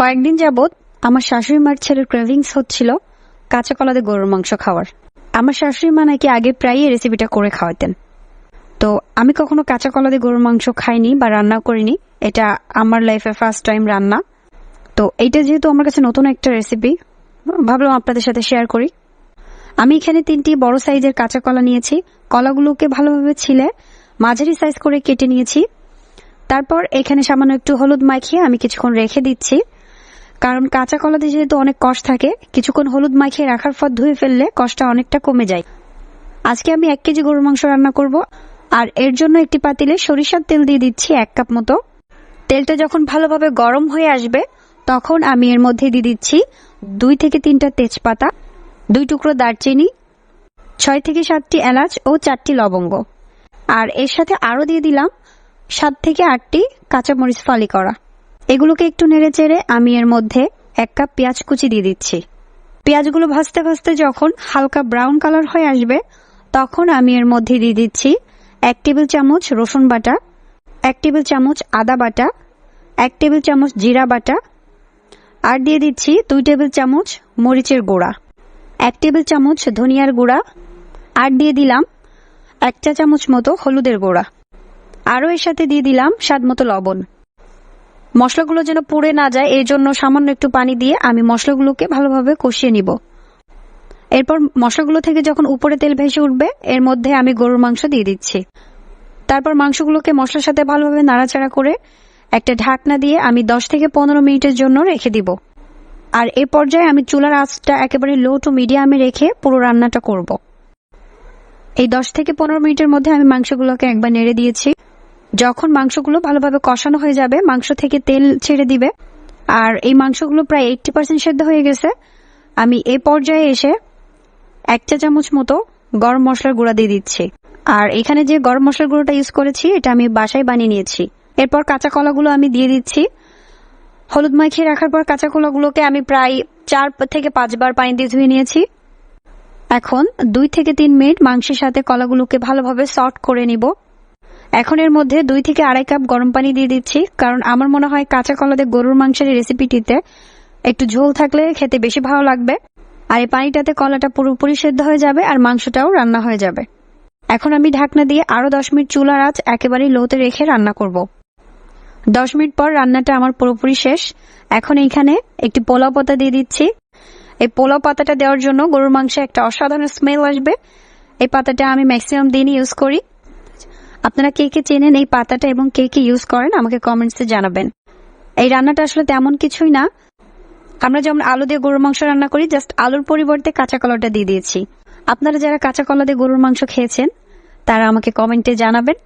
কয়েকদিন যাবৎ আমার শাশুড়ি মার ছেলের ক্রেভিংস হচ্ছিল কাঁচা কলা দিয়ে গরুর মাংস খাওয়ার। আমার শাশুড়ি মা নাকি আগে প্রায়ই রেসিপিটা করে খাওয়াতেন। তো আমি কখনো কাঁচা কলাতে গরুর মাংস খাইনি বা রান্না করিনি। এটা আমার লাইফে ফার্স্ট টাইম রান্না। তো এইটা যেহেতু আমার কাছে নতুন একটা রেসিপি ভাবলাম আপনাদের সাথে শেয়ার করি। আমি এখানে তিনটি বড় সাইজের কাঁচা কলা নিয়েছি। কলাগুলোকে ভালোভাবে ছিলে, মাঝারি সাইজ করে কেটে নিয়েছি। তারপর এখানে সামান্য একটু হলুদ মাখিয়ে আমি কিছুক্ষণ রেখে দিচ্ছি। কারণ কাঁচা কলাতে যেহেতু অনেক কষ থাকে, কিছুক্ষণ হলুদ মাখিয়ে রাখার পর ধুয়ে ফেললে কষটা অনেকটা কমে যায়। আজকে আমি এক কেজি গরুর মাংস রান্না করব, আর এর জন্য একটি পাতিলে সরিষার তেল দিয়ে দিচ্ছি এক কাপ মতো। তেলটা যখন ভালোভাবে গরম হয়ে আসবে, তখন আমি এর মধ্যে দিয়ে দিচ্ছি দুই থেকে তিনটা তেজপাতা, দুই টুকরো দারচিনি, ছয় থেকে সাতটি এলাচ ও চারটি লবঙ্গ। আর এর সাথে আরও দিয়ে দিলাম সাত থেকে আটটি কাঁচামরিচ ফালি করা। এগুলোকে একটু নেড়ে চেড়ে আমি এর মধ্যে এক কাপ পেঁয়াজ কুচি দিয়ে দিচ্ছি। পেঁয়াজগুলো ভাজতে ভাজতে যখন হালকা ব্রাউন কালার হয়ে আসবে, তখন আমি এর মধ্যে দিয়ে দিচ্ছি এক টেবিল চামচ রসুন বাটা, এক টেবিল চামচ আদা বাটা, এক টেবিল চামচ জিরা বাটা, আর দিয়ে দিচ্ছি দুই টেবিল চামচ মরিচের গুঁড়া, এক টেবিল চামচ ধনিয়ার গুঁড়া, আর দিয়ে দিলাম এক চা চামচ মতো হলুদের গুঁড়া। আরও এর সাথে দিয়ে দিলাম স্বাদ মতো লবণ। মশলাগুলো যেন পুড়ে না যায় এর জন্য সামান্য একটু পানি দিয়ে আমি মশলাগুলোকে ভালোভাবে কষিয়ে নিব। এরপর মশলাগুলো থেকে যখন উপরে তেল ভেসে উঠবে, এর মধ্যে আমি গরুর মাংস দিয়ে দিচ্ছি। তারপর মাংসগুলোকে মশলার সাথে ভালোভাবে নাড়াচাড়া করে একটা ঢাকনা দিয়ে আমি দশ থেকে পনেরো মিনিটের জন্য রেখে দিব। আর এ পর্যায়ে আমি চুলার আঁচটা একেবারে লো টু মিডিয়ামে রেখে পুরো রান্নাটা করব। এই দশ থেকে পনেরো মিনিটের মধ্যে আমি মাংসগুলোকে একবার নেড়ে দিয়েছি। যখন মাংসগুলো ভালোভাবে কষানো হয়ে যাবে, মাংস থেকে তেল ছেড়ে দিবে। আর এই মাংসগুলো প্রায় এইটটি পার্সেন্ট সেদ্ধ হয়ে গেছে। আমি এ পর্যায়ে এসে এক চা চামচ মতো গরম মশলার গুঁড়া দিয়ে দিচ্ছি। আর এখানে যে গরম মশলার গুঁড়োটা ইউজ করেছি, এটা আমি বাসায় বানিয়ে নিয়েছি। এরপর কাঁচা কলাগুলো আমি দিয়ে দিচ্ছি। হলুদ মাখিয়ে রাখার পর কাঁচা কলাগুলোকে আমি প্রায় চার থেকে পাঁচবার পানি দিয়ে ধুয়ে নিয়েছি। এখন দুই থেকে তিন মিনিট মাংসের সাথে কলাগুলোকে ভালোভাবে সফট করে নিব। এখন এর মধ্যে দুই থেকে আড়াই কাপ গরম পানি দিয়ে দিচ্ছি, কারণ আমার মনে হয় কাঁচা কলাতে গরুর মাংসের রেসিপিটিতে একটু ঝোল থাকলে খেতে বেশি ভালো লাগবে। আর এই পানিটাতে কলাটা পুরোপুরি সেদ্ধ হয়ে যাবে আর মাংসটাও রান্না হয়ে যাবে। এখন আমি ঢাকনা দিয়ে আরও দশ মিনিট চুলার আঁচ একেবারেই লোতে রেখে রান্না করব। দশ মিনিট পর রান্নাটা আমার পুরোপুরি শেষ। এখন এইখানে একটি পোলাও পাতা দিয়ে দিচ্ছি। এই পোলাও পাতাটা দেওয়ার জন্য গরুর মাংসে একটা অসাধারণ স্মেল আসবে। এই পাতাটা আমি ম্যাক্সিমাম দিনই ইউজ করি। আপনারা কে কে চেনেন এই পাতাটা এবং কে কে ইউজ করেন, আমাকে কমেন্টসে জানাবেন। এই রান্নাটা আসলে তেমন কিছুই না। আমরা যেমন আলু দিয়ে গরুর মাংস রান্না করি জাস্ট আলুর পরিবর্তে কাঁচা কলাটা দিয়ে দিয়েছি। আপনারা যারা কাঁচা কলা দিয়ে গরুর মাংস খেয়েছেন, তারা আমাকে কমেন্টে জানাবেন।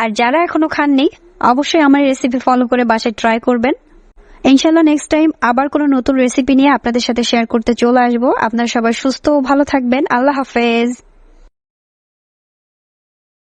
আর যারা এখনও খাননি, অবশ্যই আমার রেসিপি ফলো করে বাসায় ট্রাই করবেন। ইনশাল্লাহ নেক্সট টাইম আবার কোনো নতুন রেসিপি নিয়ে আপনাদের সাথে শেয়ার করতে চলে আসব। আপনারা সবাই সুস্থ ও ভালো থাকবেন। আল্লাহ হাফেজ।